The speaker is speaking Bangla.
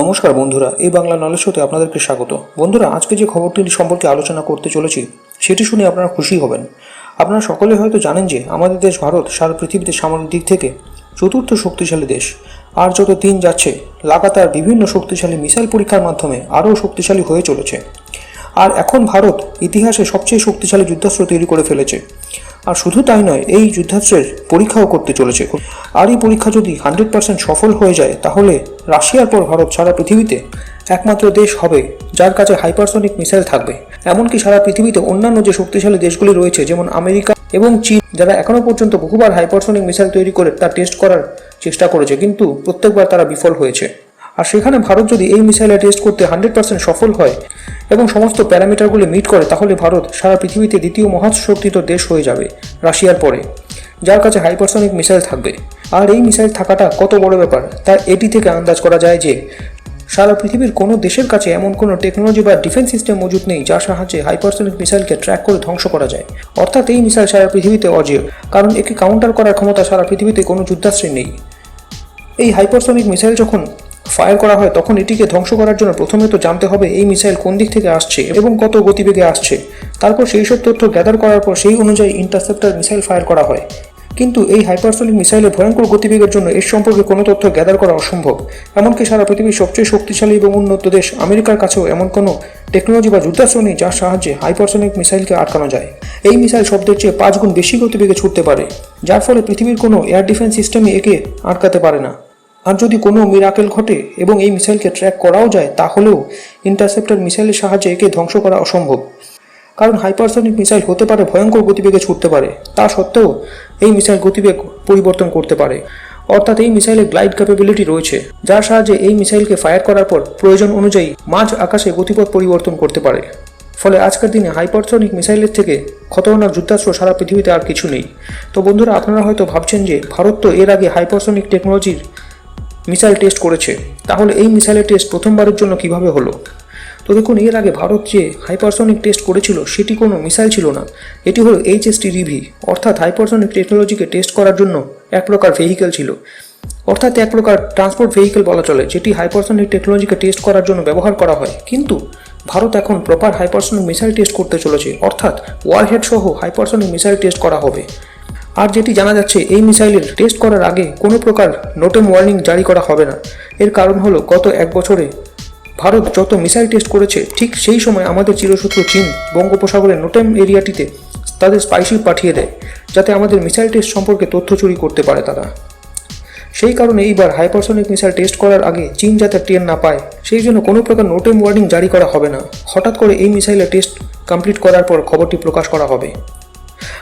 নমস্কার বন্ধুরা, এই বাংলা নলেজ শোতে আপনাদেরকে স্বাগত। বন্ধুরা, আজকে যে খবরটি সম্পর্কে আলোচনা করতে চলেছি, সেটি শুনে আপনারা খুশি হবেন। আপনারা সকলে হয়তো জানেন যে আমাদের দেশ ভারত, সারা পৃথিবীতে সামরিক দিক থেকে চতুর্থ শক্তিশালী দেশ। আর যত দিন যাচ্ছে, লাগাতার বিভিন্ন শক্তিশালী মিসাইল পরীক্ষার মাধ্যমে আরও শক্তিশালী হয়ে চলেছে। আর এখন ভারত ইতিহাসে সবচেয়ে শক্তিশালী যুদ্ধাস্ত্র তৈরি করে ফেলেছে। আর শুধু তাই নয়, এই যুদ্ধাস্ত্রের পরীক্ষাও করতে চলেছে। আর এই পরীক্ষা যদি হান্ড্রেড পার্সেন্ট সফল হয়ে যায়, তাহলে রাশিয়ার পর ভারত সারা পৃথিবীতে একমাত্র দেশ হবে যার কাছে হাইপারসনিক মিসাইল থাকবে। এমনকি সারা পৃথিবীতে অন্যান্য যে শক্তিশালী দেশগুলি রয়েছে, যেমন আমেরিকা এবং চীন, যারা এখনও পর্যন্ত বহুবার হাইপারসনিক মিসাইল তৈরি করে তা টেস্ট করার চেষ্টা করেছে, কিন্তু প্রত্যেকবার তারা বিফল হয়েছে। আর সেখানে ভারত যদি এই মিসাইলে টেস্ট করতে হান্ড্রেড পার্সেন্ট সফল হয় এবং সমস্ত প্যারামিটারগুলি মিট করে, তাহলে ভারত সারা পৃথিবীতে দ্বিতীয় মহাশক্তিত দেশ হয়ে যাবে রাশিয়ার পরে, যার কাছে হাইপারসনিক মিসাইল থাকবে। আর এই মিসাইল থাকাটা কত বড় ব্যাপার, তা এটি থেকে আন্দাজ করা যায় যে, সারা পৃথিবীর কোনো দেশের কাছে এমন কোনো টেকনোলজি বা ডিফেন্স সিস্টেম মজুদ নেই যার সাহায্যে হাইপারসনিক মিসাইলকে ট্র্যাক করে ধ্বংস করা যায়। অর্থাৎ এই মিসাইল সারা পৃথিবীতে অজেয়, কারণ একে কাউন্টার করার ক্ষমতা সারা পৃথিবীতে কোনো যুদ্ধাস্ত্রে নেই। এই হাইপারসনিক মিসাইল যখন ফায়ার করা হয়, তখন এটিকে ধ্বংস করার জন্য প্রথমে তো জানতে হবে এই মিসাইল কোন দিক থেকে আসছে এবং কত গতিবেগে আসছে। তারপর সেই সব তথ্য গ্যাদার করার পর সেই অনুযায়ী ইন্টারসেপ্টার মিসাইল ফায়ার করা হয়। কিন্তু এই হাইপারসনিক মিসাইলের ভয়ঙ্কর গতিবেগের জন্য এর সম্পর্কে কোনো তথ্য গ্যাদার করা অসম্ভব। এমনকি সারা পৃথিবীর সবচেয়ে শক্তিশালী এবং উন্নত দেশ আমেরিকার কাছেও এমন কোনো টেকনোলজি বা যুদ্ধাস্ত্র নেই যার সাহায্যে হাইপারসনিক মিসাইলকে আটকানো যায়। এই মিসাইল শব্দের চেয়ে পাঁচ গুণ বেশি গতিবেগে ছুটতে পারে, যার ফলে পৃথিবীর কোনো এয়ার ডিফেন্স সিস্টেমে একে আটকাতে পারে না। আর যদি কোনো মিরাকেল ঘটে এবং এই মিসাইলকে ট্র্যাক করাও যায়, তাহলেও ইন্টারসেপ্টর মিসাইলের সাহায্যে একে ধ্বংস করা অসম্ভব। কারণ হাইপারসনিক মিসাইল হতে পারে ভয়ঙ্কর গতিবেগে ছুটতে পারে, তা সত্ত্বেও এই মিসাইল গতিবেগ পরিবর্তন করতে পারে। অর্থাৎ এই মিসাইলের গ্লাইড ক্যাপাবিলিটি রয়েছে, যার সাহায্যে এই মিসাইলকে ফায়ার করার পর প্রয়োজন অনুযায়ী মাঝ আকাশে গতিপথ পরিবর্তন করতে পারে। ফলে আজকের দিনে হাইপারসনিক মিসাইলের থেকে খতরনাক যুদ্ধাস্ত্র সারা পৃথিবীতে আর কিছু নেই। তো বন্ধুরা, আপনারা হয়তো ভাবছেন যে ভারত তো এর আগে হাইপারসনিক টেকনোলজির মিসাইল টেস্ট করেছে। তাহলে এই মিসাইলের টেস্ট প্রথমবারের জন্য কীভাবে হলো? তো দেখুন, এর আগে ভারত যে হাইপারসনিক টেস্ট করেছিল, সেটি কোনো মিসাইল ছিল না। এটি হলো এইচএসটি রিভি, অর্থাৎ হাইপারসনিক টেকনোলজিকে টেস্ট করার জন্য এক প্রকার ভেহিকেল ছিল। অর্থাৎ এক প্রকার ট্রান্সপোর্ট ভেহিকেল বলা চলে, যেটি হাইপারসনিক টেকনোলজিকে টেস্ট করার জন্য ব্যবহার করা হয়। কিন্তু ভারত এখন প্রপার হাইপারসনিক মিসাইল টেস্ট করতে চলেছে, অর্থাৎ ওয়ারহেড সহ হাইপারসনিক মিসাইল টেস্ট করা হবে। আর যেটি জানা যাচ্ছে, এই মিসাইলের টেস্ট করার আগে কোনো প্রকার নোটেম ওয়ার্নিং জারি করা হবে না। এর কারণ হলো, গত এক বছরে ভারত যত মিসাইল টেস্ট করেছে, ঠিক সেই সময় আমাদের চিরশত্রু চীন বঙ্গোপসাগরের নোটেম এরিয়াটিতে তাদের স্পাইশিপ পাঠিয়ে দেয়, যাতে আমাদের মিসাইল টেস্ট সম্পর্কে তথ্য চুরি করতে পারে তারা। সেই কারণে এইবার হাইপারসনিক মিসাইল টেস্ট করার আগে চীন যাতে টেন না পায়, সেই জন্য কোনো প্রকার নোটেম ওয়ার্নিং জারি করা হবে না। হঠাৎ করে এই মিসাইলের টেস্ট কমপ্লিট করার পর খবরটি প্রকাশ করা হবে।